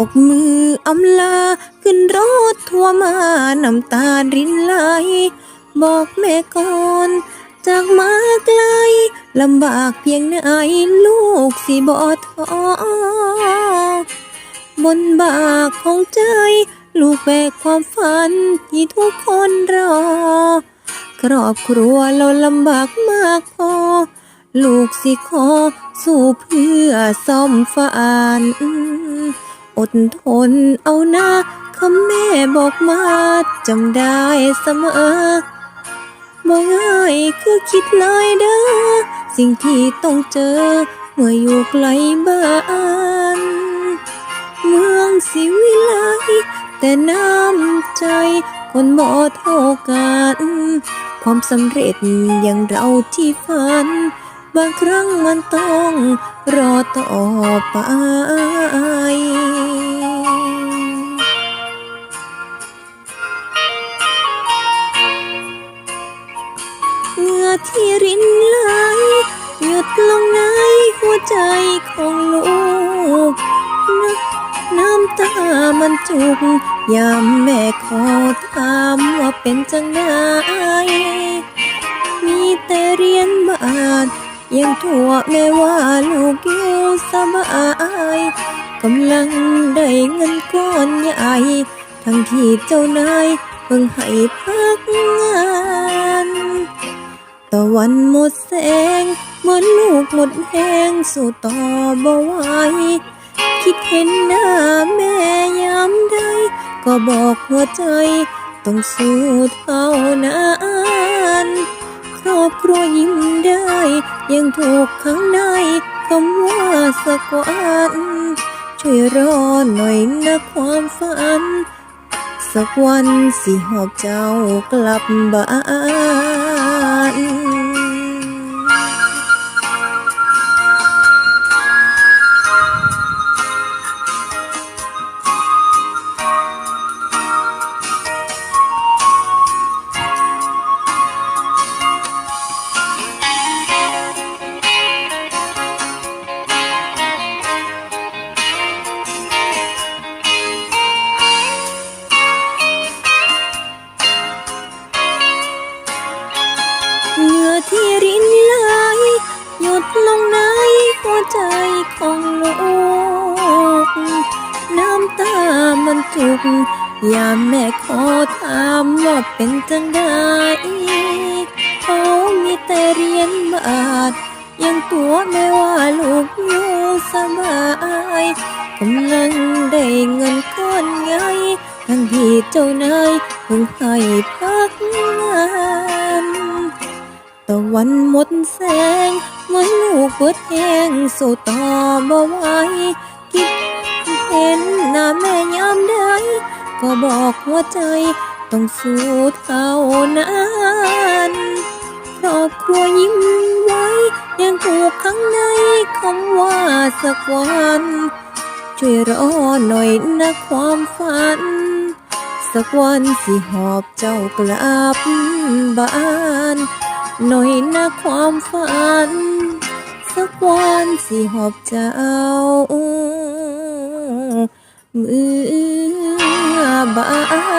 อกมืออำลาขึ้นรถทัวร์มาน้ำตารินไหล บอกแม่ก่อน จากมาไกลลำบากเพียงไหนลูกสิบ่ท้อบนบากของใจ ลูกแบกความฝันที่ทุกคนรอ ครอบครัวเราลำบากมากพอ ลูกสิขอ สู้เพื่อซ่อมฝัน อดทนเอานะคำแม่บอกมาจำได้เสมอบ่ง่ายคือคิดเลยเด้อสิ่งที่ต้องเจอ เมื่ออยู่ไกลบ้านเมืองสิวิไลแต่น้ำใจคนบ่เท่ากัน ความสำเร็จอย่างเราที่ฝัน บางครั้งมันต้องรอต่อไป เหงื่อที่รินไหลหยดลงในหัวใจของลูกนะน้ำตามันจุกยามแม่ขอถามว่าเป็นจังไดมีแต่เรียนบาทยังทั่วแม่ว่าลูกอยู่สบายกำลังได้เงินก้อนใหญ่ทั้งที่เจ้านายเพิ่งให้พักงาน ตะวันหมดแสง เหมือนลูกหมดแหงสู้ต่อบ่ไหวคิดเห็นหน้าแม่ยามใด ก็บอกหัวใจ ต้องสู้เท่านั้นครอบครัวยิ้มได้ ยังถูกข้างในคำว่าสักวันช่วยรอหน่อยนะความฝัน สักวันสิหอบเจ้ากลับบ้าน เใจของลูก น้ำตามันจุกยามแม่ขอถามว่าเป็นจังไดเขามีแต่เรียนบาทยังตัวแม่ว่าลูกอยู่สบายกำลังได้เงินก้อนใหญ่ทั้งที่เจ้านายเพิ่งให้พักงาน วันหมดแสงเหมือนลูกเบิดแห้งสู้ต่อบ่ไหวคิดเห็นหน้าแม่ยามใดก็บอกหัวใจต้องสู้เท่านั้นครอบครัวยิ้มไว้ ยังถูกข้างในคำว่าสักวันช่วยรอหน่อยนะความฝัน สักวันสิหอบเจ้ากลับบ้าน หน่อยนะความฝัน สักวันสิหอบเจ้า เมื่อบา